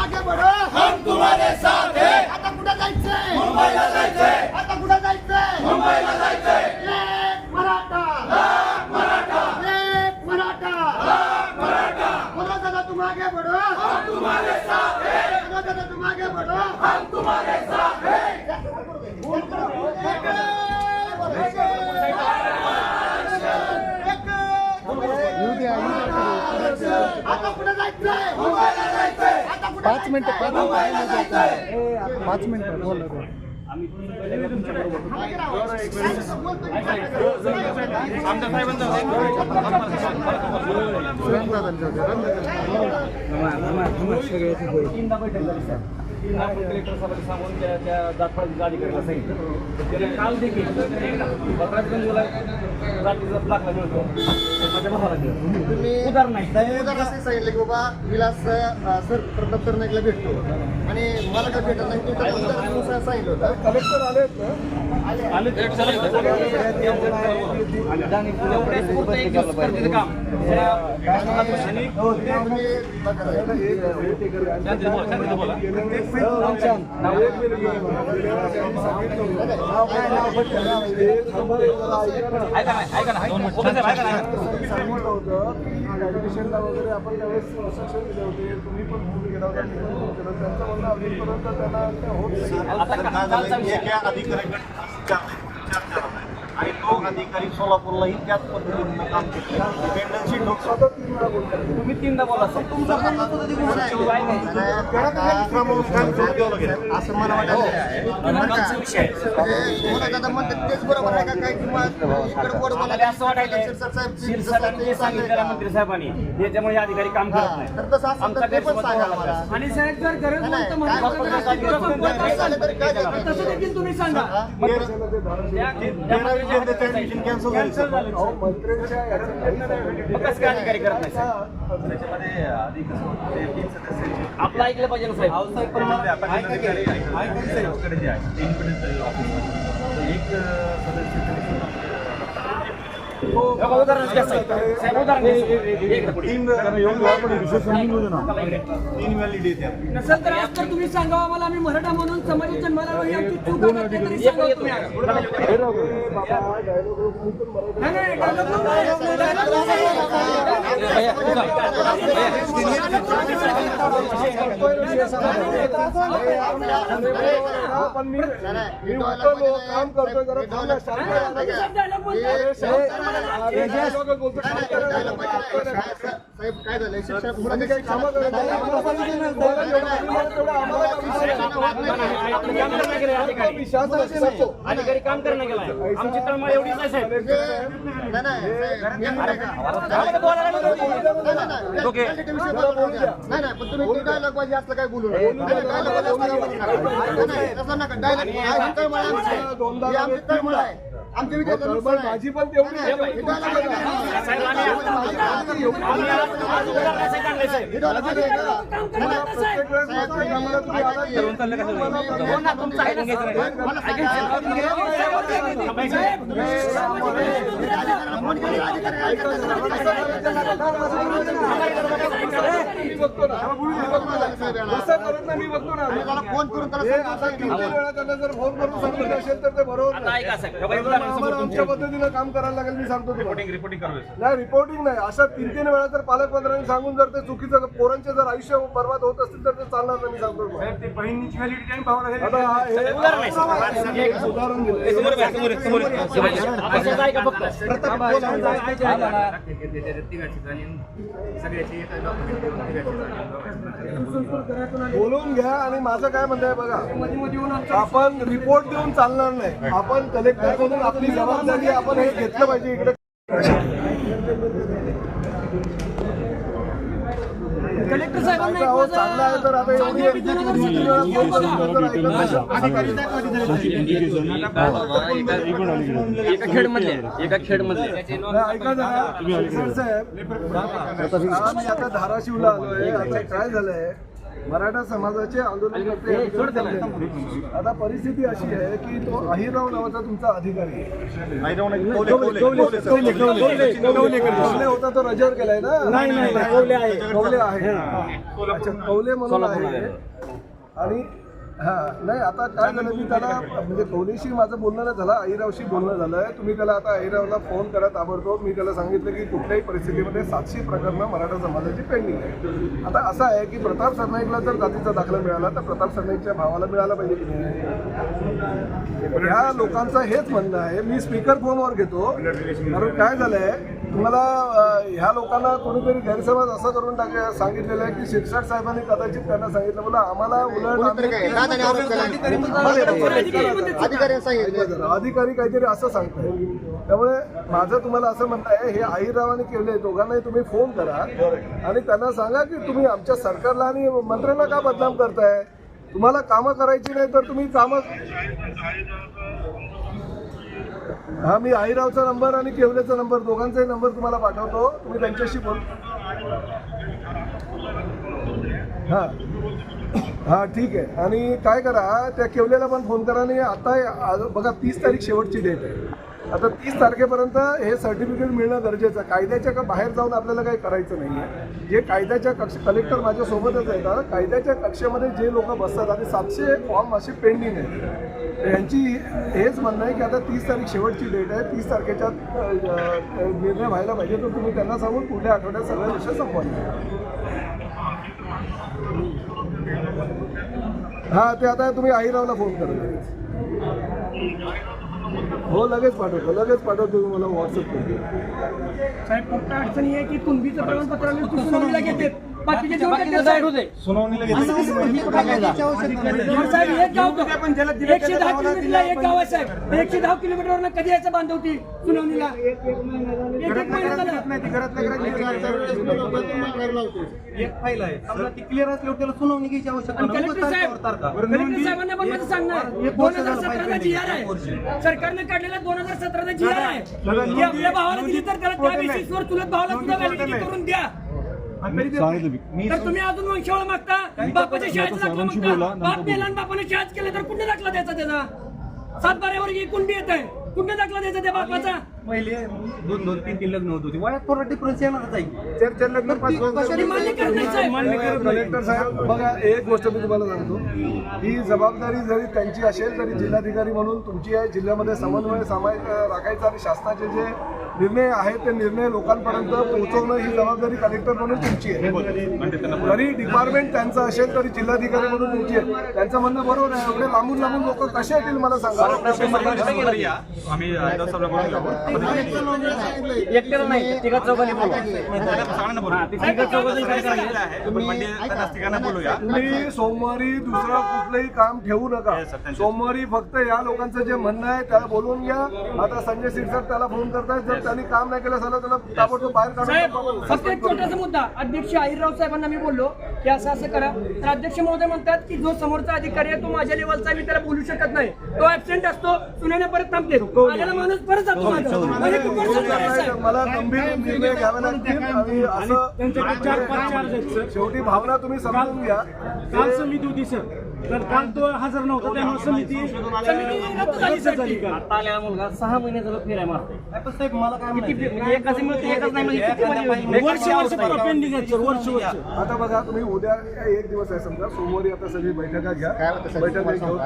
आगे बढ़ो. हम तुम्हारे साथ हैं आता कुठं जायचंय मुंबईला जायचंय आता कुठं जायचंय मुंबईला जायचंय एक मराठा मराठा एक मराठा मराठा बोलो दादा तुम आगे बढ़ो हम तुम्हारे साथ हैं बोलो दादा तुम आगे बढ़ो हम तुम्हारे साथ हैं आता कुठं जायचंय मुंबईला जायचंय आता कुठं पाच मिनिटं पाच जायचंय पाच मिनिटं बोला तीनदा आपण कलेक्टर साहेबांनी सांगून त्या त्या जातपाडीच्या अधिकाऱ्याला सांगितलं. त्याने काल देखील एकदा बलराजगंजला जातीचा दाखला मिळतो. माझ्या भावाला मिळतो उदाहरण नाही. उदाहरण असं सांगितलं की बाबा विलास सर प्रताप सरनाईकला भेटतो. आणि मला काय भेटत नाही तू सांगितलं होतं. कलेक्टर आले ऐका ना ऐका ना दोन मिनिट. ऐका ना ऐका वगैरे आपण त्यावेळेस इन्स्ट्रक्शन दिले होते. तुम्ही पण फोन केला होता मी पण फोन केला त्यांचं म्हणणं अजूनपर्यंत त्यांना ते होत नाही. अधिकाऱ्याकडे विचार विचार झाला नाही. आणि तो अधिकारी सोलापूरलाही त्याच पद्धतीनं काम केलं डिपेंडन्सी तुम्ही तीनदा बोला सर. तुमचा काय नाही. असं मला विषय दादा म्हणतात तेच बरोबर आहे का काय? किंवा असं शिरसाटांनी ना मंत्री साहेबांनी. हे अधिकारी काम करत नाही. तर तसं आणि साहेब जर गरज? तसं देखील तुम्ही सांगा. आपलं ऐकलं पाहिजे ना साहेब. हे. एक मिनिट. तीन व्हॅलिडी नसेल तर आज तर तुम्ही सांगा आम्हाला आम्ही मराठा म्हणून समाजात जन्माला आलो, ही आमची चूक आहे म्हटलं तरी सांगा तुम्ही आज. बाबा डायलॉग मी पण मराठी नाही, नाही, dialogue नको, dialogue नको, dialogue पण मी मी उठलो काम करतोय जरा थांबा, शांत राहा. नको. साहेब dialogue बोलताय. साहेब काय झालं कामं पाहिजे करणं गेलं आमची तळमळ एवढीच आहे साहेब. ओके. नाही नाही पण तुम्ही डायलॉग असलं काय बोलू नका डायलॉग नाही तसं नका डायलॉग आमची तळमळ आहे आमची. ही आमची तळमळ आहे माझी पण. हे हे. हो मी बघतो ना फोन करून हे फोन करून सांगितलं असेल तर ते बरोबर आम्हाला आमच्या पद्धतीनं काम करायला लागेल मी सांगतो तुम्हाला नाही रिपोर्टिंग नाही. असं तीन तीन वेळा जर पालकमंत्र्यांनी सांगून जर ते चुकीचं पोरांचे जर आयुष्य बर्बाद होत असतील तर ते चालणार नाही मी सांगतो बोलून घ्या. आणि माझं काय म्हणणं आहे बघा आपण रिपोर्ट देऊन चालणार नाही. आपण कलेक्टर म्हणून आपली जबाबदारी आपण हे घेतलं पाहिजे इकडे. कलेक्टर साहेबांना एक अहो, माझं चांगलं आहे तर आता एवढी किती वेळा फोन. करून अधिकारी एका नाही, ऐका. सर साहेब, आता धाराशिवला आलोय आता काय झालंय? मराठा समाजाचे जमले. आता परिस्थिती अशी आहे की तो अहिरराव नावाचा तुमचा अधिकारी. कौले होता तो रजेवर गेलाय ना नाही नाही कौले आहे कौले आहे अच्छा कौले म्हणून आहे आणि हा नाही आता काय झालं मी त्याला म्हणजे कोणीशी माझं बोलणं नाही झालं अहिरावशी बोलणं झालं आहे तुम्ही त्याला आता अहिरावला फोन करा ताबडतोब. मी त्याला सांगितलं की कुठल्याही परिस्थितीमध्ये सातशे प्रकरणं मराठा समाजाची पेंडिंग आहे आता असं आहे की प्रताप सरनाईकला जर जातीचा दाखला मिळाला तर प्रताप सरनाईकच्या भावाला मिळाला पाहिजे की नाही? ह्या लोकांचं हेच म्हणणं आहे. मी स्पीकर फोनवर घेतो. कारण काय झालं आहे तुम्हाला ह्या लोकांना कोणीतरी गैरसमज असं करून टाक सांगितलेलं आहे की शिरसाट साहेबांनी कदाचित त्यांना सांगितलं. बोला आम्हाला उलट अधिकारी काहीतरी असं सांगताय. त्यामुळे माझं तुम्हाला असं म्हणणं आहे हे आईरावाने केले दोघांनाही तुम्ही फोन करा. आणि त्यांना सांगा की तुम्ही आमच्या सरकारला आणि मंत्र्यांना का बदनाम करताय? तुम्हाला कामं करायची नाही तर तुम्ही कामं हा मी आईरावचा नंबर आणि केवलेचा नंबर दोघांचाही नंबर तुम्हाला पाठवतो. तुम्ही त्यांच्याशी बोल. हा. हा ठीक आहे. आणि काय करा त्या केवल्याला पण फोन करा आणि आता आज- बघा तीस तारीख शेवटची डेट आहे. आता तीस तारखेपर्यंत हे सर्टिफिकेट मिळणं गरजेचं आहे. कायद्याच्या का बाहेर जाऊन आपल्याला काही करायचं नाही आहे जे कायद्याच्या कक्ष कलेक्टर माझ्यासोबतच येतात कायद्याच्या कक्षेमध्ये जे लोक बसतात आणि सातशे फॉर्म असे पेंडिंग आहेत. यांची हेच म्हणणं आहे की आता तीस तारीख शेवटची डेट आहे. तीस तारखेच्या निर्णय व्हायला पाहिजे. तर तुम्ही त्यांना सांगून पुढल्या आठवड्यात सगळ्या विषय संपवा. हां ते आता तुम्ही आईरावला फोन करा हो लगेच पाठवतो लगेच पाठवतो तुम्ही मला व्हॉट्सअप करतो साहेब फक्त अडचणी आहे की कुणबीचं प्रमाणपत्र बाकीचे जेवढे आहेत ते सुनावणीला घेतली मग साहेब एक गाव एकशे दहा किलोमीटरला एक गाव आहे साहेब. एकशे दहा किलोमीटरवरनं कधी यायचं बांधवती सुनावणीला? एक एक महिना झाला. एक फाईल आहे. समजा ती क्लिअर असल्यावर त्याला सुनावणी घ्यायची आवश्यकता आणि कलेक्टर साहेब कलेक्टर साहेबांना पण माझं सांगणार? दोन हजार सतराचा जी आर आहे. सरकारने काढलेला दोन हजार सतराचा जी आर आहे. ती आपल्या भावाला दिली तर त्याला त्या बेसिसवर चुलत भावाला सुद्धा करून द्या. तर तुम्ही अजून वंशावळ मागता. बापाच्या दाखला मागता बाप मेला आणि बापाने शाळेत केलं तर कुठे दाखला द्यायचा त्याचा? सात बाऱ्यावर ही कुंडी येत. आहे कुठे दाखला द्यायचा त्या बापाचा? पहिले दोन दोन तीन तीन लग्न होत होती. वयात थोडा डिफरन्स कलेक्टर साहेब बघा एक गोष्ट मी तुम्हाला सांगतो. ही जबाबदारी जरी त्यांची असेल तरी जिल्हाधिकारी म्हणून तुमची आहे जिल्ह्यामध्ये समन्वय सामाय राखायचा आणि शासनाचे जे निर्णय आहेत ते निर्णय लोकांपर्यंत पोहोचवणं ही जबाबदारी कलेक्टर म्हणून तुमची आहे. जरी डिपार्टमेंट त्यांचं असेल तरी जिल्हाधिकारी म्हणून तुमची आहे. त्यांचं म्हणणं बरोबर आहे. एवढे लांबून लांबून लोक कसे येतील मला सांगा. करायचं तुम्ही सोमवारी दुसरं कुठलंही काम ठेवू नका. सोमवारी फक्त या लोकांचं जे म्हणणं आहे त्याला बोलवून घ्या. आता संजय सिरसाट त्याला फोन करतायत. जर त्यांनी काम नाही केलं झालं त्याला ताबडतोब बाहेर काढून फक्त एक छोटासा मुद्दा. अध्यक्ष आहिरराव साहेबांना मी बोललो की असं असं करा. तर अध्यक्ष महोदय म्हणतात की जो समोरचा अधिकारी आहे तो माझ्या लेवलचा मी त्याला बोलू शकत नाही. तो ऍबसेंट असतो सुनाने परत थांबते. आलेला माणूस परत जातो माझा. आहे, साहेब? मला गंभीर निर्णय घ्यावे लागतील आणि असं शेवटी भावना तुम्ही समजून घ्या. काल समिती होती सर. तर काल तो हजर नव्हता त्यामुळे समिती समिती रद्द झाली. आता आलेला मुलगा सहा महिने झालं फिराय मारतो साहेब मला काय किती म्हणजे एकाच मिळते एकाच नाही म्हणजे किती मध्ये वर्ष वर्ष पेंडिंग आहेत सर वर्ष वर्ष आता बघा तुम्ही उद्या एक दिवस आहे समजा सोमवारी आता सगळी बैठका घ्या? बैठका घेऊन